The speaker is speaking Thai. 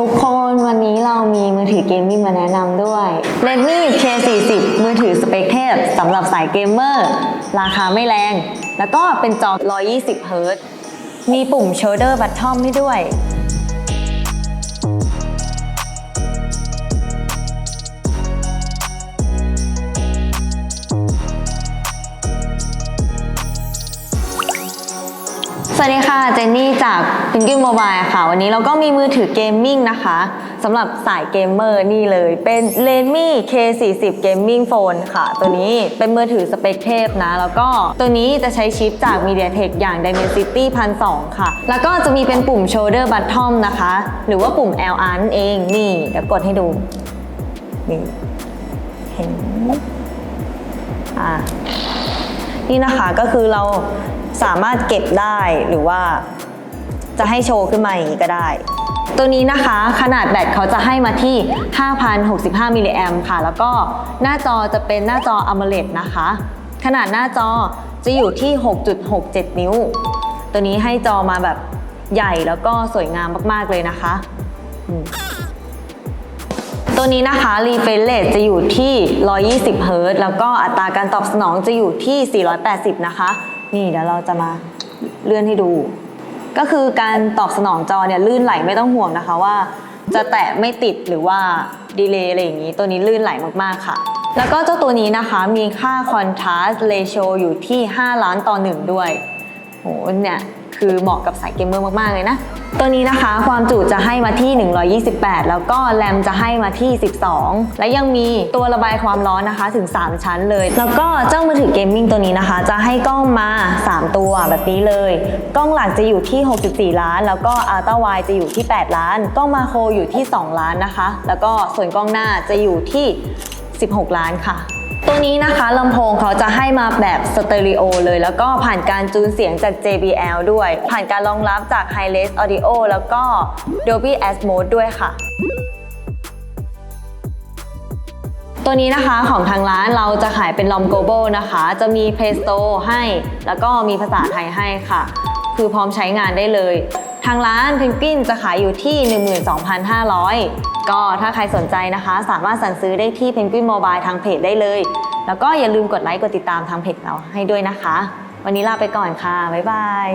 ทุกคนวันนี้เรามีมือถือเกมมิ่งมาแนะนำด้วย Redmi K40 มือถือสเปคเทพสำหรับสายเกมเมอร์ ราคาไม่แรง แล้วก็เป็นจอ 120เฮิรตมีปุ่ม shoulder button ให้ด้วย สวัสดีค่ะ เจนนี่จาก p i n k y Mobile ค่ะ วันนี้เราก็มีมือถือเกมมิ่งนะคะสำหรับสายเกมเมอร์นี่เลย เป็น r e m i K40 Gaming Phone ค่ะ ตัวนี้เป็นมือถือสเปคเทพนะ แล้วก็ตัวนี้จะใช้ชิปจาก MediaTek อย่าง Dimensity 1002 ค่ะ แล้วก็จะมีเป็นปุ่ม Shoulder Button นะคะ หรือว่าปุ่ม LR นั่นเอง นี่เดี๋ยวกดให้ดู นี่ เห็นอ่า นี่นะคะก็คือเราสามารถเก็บได้หรือว่าจะให้โชว์ขึ้นมาอย่างนี้ก็ได้ ตัวนี้นะคะขนาดแบตเขาจะให้มาที่ 5,065 มิลลิแอมค่ะ แล้วก็หน้าจอจะเป็นหน้าจอ AMOLED นะคะ ขนาดหน้าจอจะอยู่ที่ 6.67 นิ้ว ตัวนี้ให้จอมาแบบใหญ่แล้วก็สวยงามมาก ๆ เลยนะคะ ตัวนี้นะคะ refresh rate จะอยู่ที่ 120 เฮิรตแล้วก็อัตราการตอบสนองจะอยู่ที่ 480 นะคะ นี่เดี๋ยวเราจะมาเลื่อนให้ดู ก็คือการตอบสนองจอเนี่ยลื่นไหลไม่ต้องห่วงนะคะว่า จะแตะไม่ติดหรือว่าดีเลย์อะไรอย่างนี้ตัวนี้ลื่นไหลมากๆค่ะ แล้วก็เจ้าตัวนี้นะคะมีค่า contrast ratio อยู่ที่ 5 ล้านต่อ 1 ด้วยโหเนี่ย คือเหมาะกับสายเกมเมอร์มาก ๆ เลยนะ ตัวนี้นะคะความจุจะให้มาที่ 128 แล้วก็แรมจะให้มาที่ 12 และยังมีตัวระบายความร้อนนะคะถึง 3 ชั้นเลย แล้วก็เจ้ามือถือเกมมิ่งตัวนี้นะคะ จะให้กล้องมา 3 ตัวแบบนี้เลย กล้องหลักจะอยู่ที่ 64 ล้าน แล้วก็อัลต้าไวจะอยู่ที่ 8 ล้าน กล้องมาโครอยู่ที่ 2 ล้านนะคะ แล้วก็ส่วนกล้องหน้าจะอยู่ที่ 16 ล้านค่ะ ตัวนี้นะคะลำโพงเขาจะให้มาแบบสเตอริโอเลย แล้วก็ผ่านการจูนเสียงจาก JBL ด้วย ผ่านการรองรับจาก Hi-Res Audio แล้วก็ Dolby Atmos ด้วยค่ะตัวนี้นะคะของทางร้านเราจะขายเป็นลอมโกโบนะคะ จะมี Play Store ให้ แล้วก็มีภาษาไทยให้ค่ะ คือพร้อมใช้งานได้เลย ทางร้านเพนกวินจะขายอยู่ที่ 12,500 ก็ถ้าใครสนใจนะคะ สามารถสั่งซื้อได้ที่เพนกวินโมบายทางเพจได้เลย แล้วก็อย่าลืมกดไลค์กดติดตามทางเพจเราให้ด้วยนะคะ วันนี้ลาไปก่อนค่ะ บ๊ายบาย